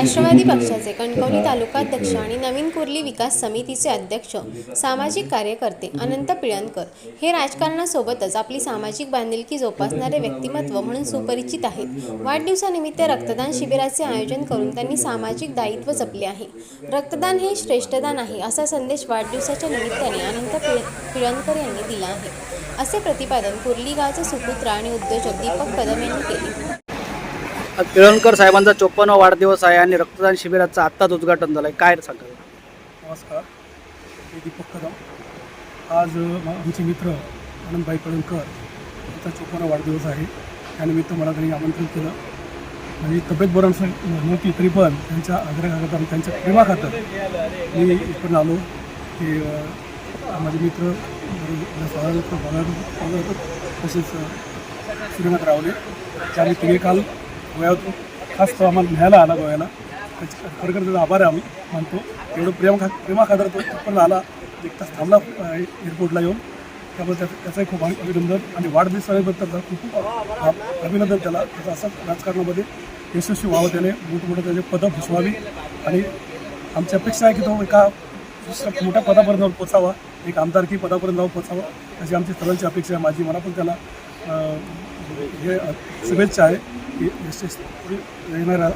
राष्ट्रवादी पक्षाचे कणकवली तालुकाध्यक्ष आणि नवीन कुर्ली विकास समितीचे अध्यक्ष सामाजिक कार्यकर्ते अनंत पिळणकर हे राजकारणासोबतच आपली सामाजिक बांधिलकी जोपासणारे व्यक्तिमत्व म्हणून सुपरिचित आहेत. वाढदिवसानिमित्त रक्तदान शिबिराचे आयोजन करून त्यांनी सामाजिक दायित्व जपले आहे. रक्तदान हे श्रेष्ठदान आहे असा संदेश वाढदिवसाच्या निमित्ताने अनंत पिळ पिळणकर यांनी दिला आहे. असे प्रतिपादन कुर्ली गावचे सुपुत्र आणि उद्योजक दीपक कदम यांनी केले. पिळणकर साहेबांचा चोपन्न वाढदिवस आहे आणि रक्तदान शिबिराचं आत्ताच उद्घाटन झालं आहे काय सांगाल? नमस्कार. मी दीपक कदम. आज आमचे मित्र आनंदभाई कळणकर यांचा चोपन्न वाढदिवस आहे. त्यानिमित्त मला त्यांनी आमंत्रण केलं. माझी तब्येत बरं नव्हती तरी पण त्यांच्या आग्रहाखात आणि त्यांच्या प्रेमाखात मी इकडून आलो. की माझे मित्र स्वागत तसेच अ, श्रीनाथ रावले. ते आम्ही काल गोव्यातून खास तो आम्हाला न्यायला आला गोव्याला. त्याच्या खरोखर त्याचा आभार आहे आम्ही मानतो. एवढं प्रेम खा प्रेमा खातर तो पण आला. एक तास थांबला एअरपोर्टला येऊन. त्यामुळे त्याचं त्याचंही खूप अभिनंदन आणि वाढदिवसाबद्दल खूप खूप अभिनंदन त्याला. त्याचं असं राजकारणामध्ये यशस्वी व्हावं त्याने मोठमोठे त्याचे पदं भुसवावी. आणि आमची अपेक्षा आहे की तो एका दुसऱ्या मोठ्या पदापर्यंत जाऊन पोचावा. एक आमदारकी पदापर्यंत जाऊन पोचावा. अशी आमची सर्वांची अपेक्षा आहे माझी. मला पण त्याला हे शुभेच्छा आहे की यशस्वी येणाऱ्या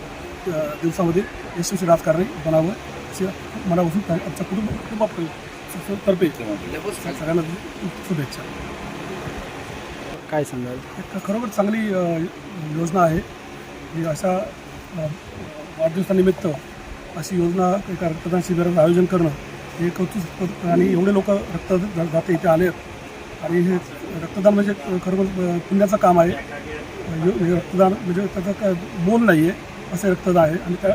दिवसामध्ये यशस्वी राजकारणी बनावं. अशी मला वसून आमच्या कुटुंब कुटुंबातर्फे सगळ्यांना शुभेच्छा. काय सांगाल? एक खरोखर चांगली योजना आहे. की अशा वाढदिवसानिमित्त अशी योजना रक्तदान शिबिराचं आयोजन करणं हे कौतुक आणि एवढे लोक रक्त जाते इथे आले आहेत आणि हे रक्तदान म्हणजे खरोखर पुण्याचं काम आहे. हे रक्तदान म्हणजे त्याचं काय बोल नाही आहे असे रक्तदान आहे. आणि त्या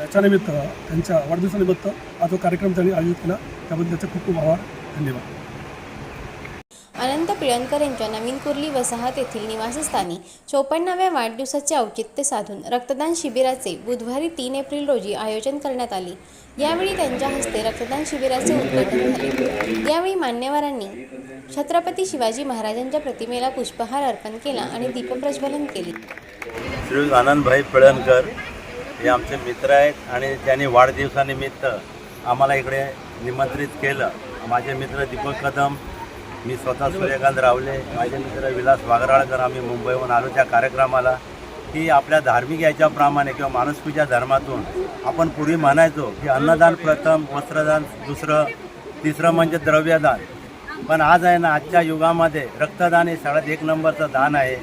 याच्यानिमित्त त्यांच्या वाढदिवसानिमित्त हा जो कार्यक्रम त्यांनी आयोजित केला त्याबद्दल त्याचे खूप खूप आभार. धन्यवाद. अनंत पिळणकर यांच्या नवीन कुर्ली वसाहत येथील निवासस्थानी चोपन्नाव्या वाढदिवसाचे औचित्य साधून रक्तदान शिबिराचे बुधवारी तीन एप्रिल रोजी आयोजन करण्यात आले. यावेळी त्यांच्या हस्ते रक्तदान शिबिराचे उद्घाटन झाले. यावेळी मान्यवरांनी छत्रपती शिवाजी महाराजांच्या प्रतिमेला पुष्पहार अर्पण केला आणि दीपप्रज्वलन केले. श्री आनंदभाई पिळणकर हे आमचे मित्र आहेत आणि त्यांनी वाढदिवसानिमित्त आम्हाला इकडे निमंत्रित केलं. माझे मित्र दीपक कदम मी स्वतः सूर्यकांत रावले. माझे मित्र विलास वागराळकर आम्ही मुंबईहून आलो त्या कार्यक्रमाला. की आपल्या धार्मिक याच्याप्रमाणे किंवा माणुसकीच्या धर्मातून आपण पूर्वी म्हणायचो की अन्नदान प्रथम वस्त्रदान दुसरं तिसरं म्हणजे द्रव्यदान. पण आज आहे ना आजच्या युगामध्ये रक्तदान हे सगळ्यात एक नंबरचं दान आहे.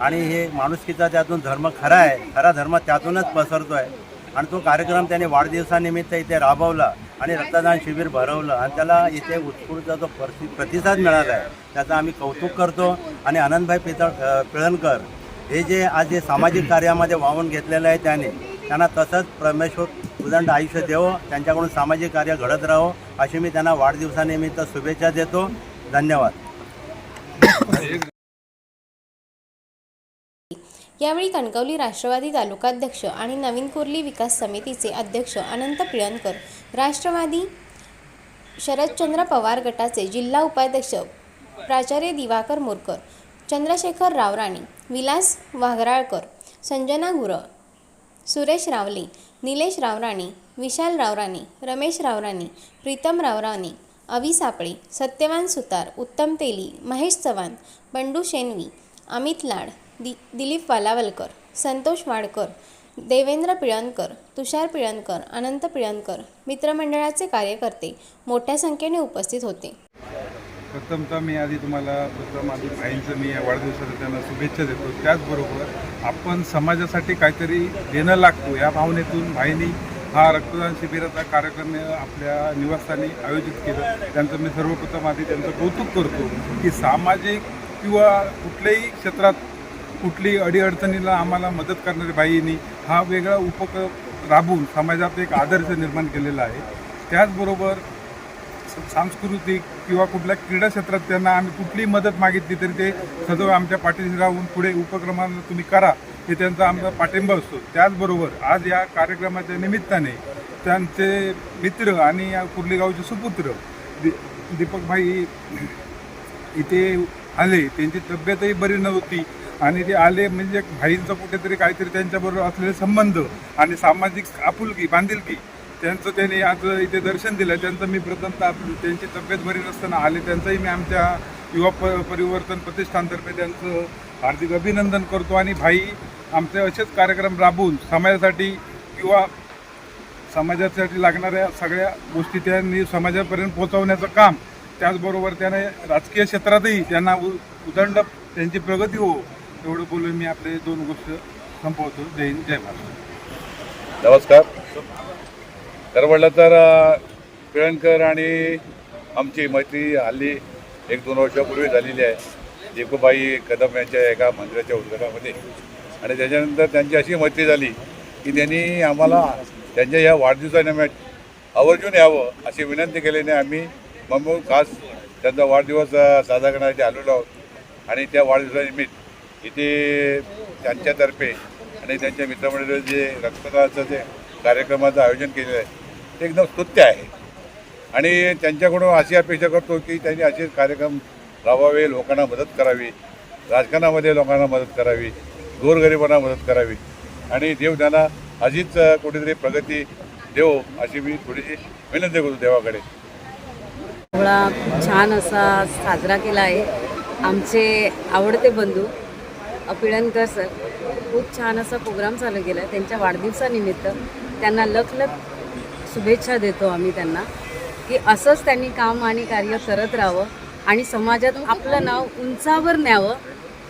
आणि हे माणुसकीचा त्यातून धर्म खरा आहे. खरा धर्म त्यातूनच पसरतो आहे आणि तो कार्यक्रम त्याने वाढदिवसानिमित्त इथे राबवला. आणि रक्तदान शिबिर भरवलं आणि त्याला इथे उत्स्फूर्त जो प्रति प्रतिसाद मिळाला आहे त्याचं आम्ही कौतुक करतो. आणि आनंदभाई पितळ पिळणकर हे जे आज जे सामाजिक कार्यामध्ये वाहून घेतलेलं आहे त्याने त्यांना तसंच परमेश्वर उदंड आयुष्य देवो त्यांच्याकडून सामाजिक कार्य घडत राहो अशी मी त्यांना वाढदिवसानिमित्त शुभेच्छा देतो. धन्यवाद. यावेळी कणकवली राष्ट्रवादी तालुकाध्यक्ष आणि नवीन कुर्ली विकास समितीचे अध्यक्ष अनंत पिळणकर राष्ट्रवादी शरदचंद्र पवार गटाचे जिल्हा उपाध्यक्ष प्राचार्य दिवाकर मोरकर चंद्रशेखर रावराणी विलास वाघराळकर संजना गुर सुरेश रावले निलेश रावराणी विशाल रावराणी रमेश रावराणी प्रीतम रावराणी अवी सापळे सत्यवान सुतार उत्तम तेली महेश चव्हाण बंडू शेनवी अमित लाड दि दिलीप वालावलकर संतोष वाडकर देवेंद्र पिळणकर तुषार पिळणकर अनंत पिळणकर मित्रमंडळाचे कार्यकर्ते मोठ्या संख्येने उपस्थित होते. प्रथमतः मी आधी तुम्हाला प्रथम आधी भाईंचं मी या वाढदिवसाच्या त्यांना शुभेच्छा देतो. त्याचबरोबर आपण समाजासाठी काहीतरी देणं लागतो. या भावनेतून भाईंनी हा रक्तदान शिबिराचा कार्यक्रम आपल्या निवासस्थानी आयोजित केलं. त्यांचं मी सर्वप्रथम आधी त्यांचं कौतुक करतो की सामाजिक किंवा कुठल्याही क्षेत्रात कुठली अडीअडचणीला आम्हाला मदत करणाऱ्या बाईंनी हा वेगळा उपक्रम राबवून समाजात एक आदर्श निर्माण केलेला आहे. त्याचबरोबर सांस्कृतिक किंवा कुठल्या क्रीडा क्षेत्रात त्यांना आम्ही कुठलीही मदत मागितली तरी ते सदैव आमच्या पाठीशी राहून पुढे उपक्रमांना तुम्ही करा हे त्यांचा आमचा पाठिंबा असतो. त्याचबरोबर आज या कार्यक्रमाच्या निमित्ताने त्यांचे मित्र आणि या कुर्लीगावचे सुपुत्र दि दीपकभाई इथे आले. त्यांची तब्येतही बरी नव्हती. आणि ते आले म्हणजे भाईंचं कुठेतरी काहीतरी त्यांच्याबरोबर असलेले संबंध आणि सामाजिक आपुलकी बांधिलकी त्यांचं त्यांनी आज इथे दर्शन दिलं. त्यांचं मी प्रथमतः त्यांची तब्येत बरी नसताना आले. त्यांचंही मी आमच्या युवा प परिवर्तन प्रतिष्ठानतर्फे त्यांचं हार्दिक अभिनंदन करतो आणि भाई आमचे असेच कार्यक्रम राबवून समाजासाठी किंवा समाजासाठी लागणाऱ्या सगळ्या गोष्टी त्यांनी समाजापर्यंत पोहोचवण्याचं काम त्याचबरोबर त्याने राजकीय क्षेत्रातही त्यांना उ उदंड त्यांची प्रगती हो एवढं बोलून मी आपले दोन गोष्ट संपवतो. जय हिंद जय महाराष्ट्र. नमस्कार. खरं म्हटलं तर अ, पिळणकर आणि आमची मैत्री हल्ली एक दोन वर्षापूर्वी झालेली आहे. जेकूबाई कदम यांच्या एका मंदिराच्या उद्घाटनामध्ये. आणि त्याच्यानंतर त्यांची अशी मैत्री झाली की त्यांनी आम्हाला त्यांच्या या वाढदिवसानिमित्त आवर्जून यावं अशी विनंती केल्याने आम्ही मग खास त्यांचा वाढदिवस साजरा करण्यासाठी आलेलो आहोत. आणि त्या वाढदिवसानिमित्त इथे त्यांच्यातर्फे आणि त्यांच्या मित्रमंडळी जे रक्तदानाचं जे कार्यक्रमाचं आयोजन केलेलं आहे ते एकदम स्तुत्य आहे. आणि त्यांच्याकडून अशी अपेक्षा करतो की त्यांनी असे कार्यक्रम राबवावे लोकांना मदत करावी राजकारणामध्ये लोकांना मदत करावी गोरगरिबांना मदत करावी. आणि देव त्यांना अशीच कुठेतरी प्रगती देव अशी मी थोडीशी विनंती करतो देवाकडे. सोहळा छान असा साजरा केला आहे. आमचे आवडते बंधू अपिळणकर सर. खूप छान असा प्रोग्राम चालू केला आहे त्यांच्या वाढदिवसानिमित्त त्यांना लखलख शुभेच्छा देतो आम्ही त्यांना की असंच त्यांनी काम आणि कार्य करत राहावं आणि समाजात आपलं नाव उंचावर न्यावं.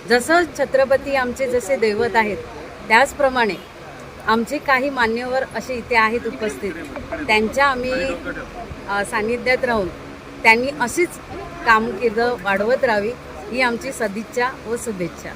जसं छत्रपती आमचे जसे दैवत आहेत त्याचप्रमाणे आमचे काही मान्यवर असे इथे आहेत उपस्थित. त्यांच्या आम्ही सान्निध्यात राहून त्यांनी अशीच कामगिरी वाढवत राहावी ही आमची सदिच्छा व शुभेच्छा.